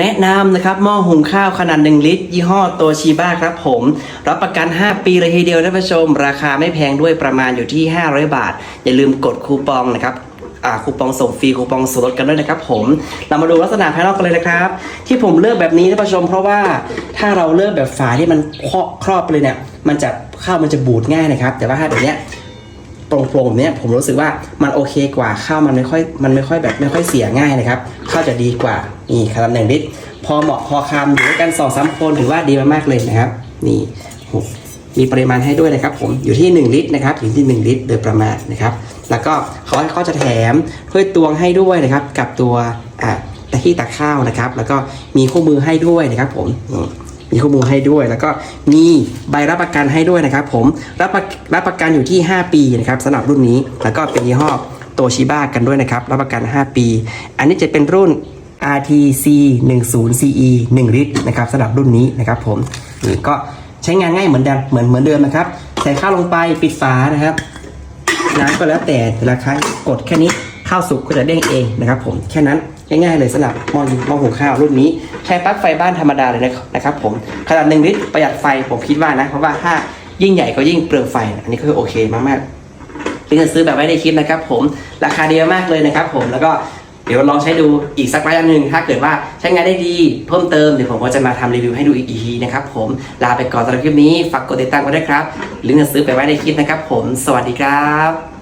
แนะนำนะครับหม้อหุงข้าวขนาด 1 ลิตร ยี่ห้อโตชิบ้าครับผม รับประกัน 5 ปีเลยทีเดียวท่านผู้ชม ราคาไม่แพงด้วยประมาณอยู่ที่ 500 บาท อย่าลืมกดคูปองนะครับคูปองส่งฟรีคูปองส่วนลดกันด้วยนะครับผมเรามาดูลักษณะภายนอกกันเลยนะครับ ที่ผมเลือกแบบนี้ท่านผู้ชม เพราะว่าถ้าเราเลือกแบบฝาที่มันครอบไปเลยเนี่ยมันจะข้าวมันจะบูดง่ายนะครับ แต่ว่าถ้าแบบเนี้ย โปร่งๆแบบเนี้ยผมรู้สึกว่ามันโอเคกว่าข้าวมันไม่ค่อยมันไม่ค่อยแบบไม่ค่อยเสียง่ายนะครับข้าวจะดีกว่านี่ขนาดหนึ่งลิตรพอเหมาะพอคำอยู่ด้วยกันสองสามคนถือว่าดีมากๆเลยนะครับ นี่มีปริมาณให้ด้วยนะครับ ผมอยู่ที่ 1 ลิตรนะครับอยู่ที่ 1 ลิตร โดยประมาณนะครับ แล้วก็เขาเขาจะแถมถ้วยตวงให้ด้วยนะครับ กับตัวอ่าตะขี้ตักข้าวนะครับ แล้วก็มีคู่มือให้ด้วยนะครับ ผม มีข้อมูลให้ด้วย แล้วก็มีใบรับประกันให้ด้วยนะครับ ผมรับประรับประกันอยู่ที่ 5 ปีนะครับสำหรับรุ่นนี้แล้วก็เป็นยี่ห้อโตชิบ้ากันด้วยนะครับ รับประกัน 5 ปี อันนี้จะเป็นรุ่น RTC 10 CE 1 ลิตรนะครับสำหรับรุ่นนี้นะครับ ผมนี่ก็ใช้งานง่ายเหมือนเดิมเหมือนเหมือนเดิมนะครับ ใส่ข้าวลงไปปิดฝานะครับน้ำก็แล้วแต่แต่ละครั้งกดแค่นี้ ข้าวสุกก็จะเด้งเองนะครับผมแค่นั้นง่ายๆเลยสำหรับหม้อหม้อหุงข้าวรุ่นนี้ใช้ปลั๊กไฟบ้านธรรมดาเลยนะครับผมขนาดหนึ่งลิตรประหยัดไฟผมคิดว่านะเพราะว่าถ้ายิ่งใหญ่ก็ยิ่งเปลืองไฟ อันนี้ก็คือโอเคมากๆเป็นการซื้อแบบไม่ได้คิดนะครับผมราคาดีมากเลยนะครับผมแล้วก็เดี๋ยวลองใช้ดูอีกสักระยะหนึ่งถ้าเกิดว่าใช้งานได้ดีเพิ่มเติมเดี๋ยวผมก็จะมาทำรีวิวให้ดูอีกทีนะครับผมลาไปก่อนสำหรับคลิปนี้ฝากกดติดตามกันด้วยครับลิงก์หนังสือไปไว้ในคลิปนะครับผมสวัสดีครับ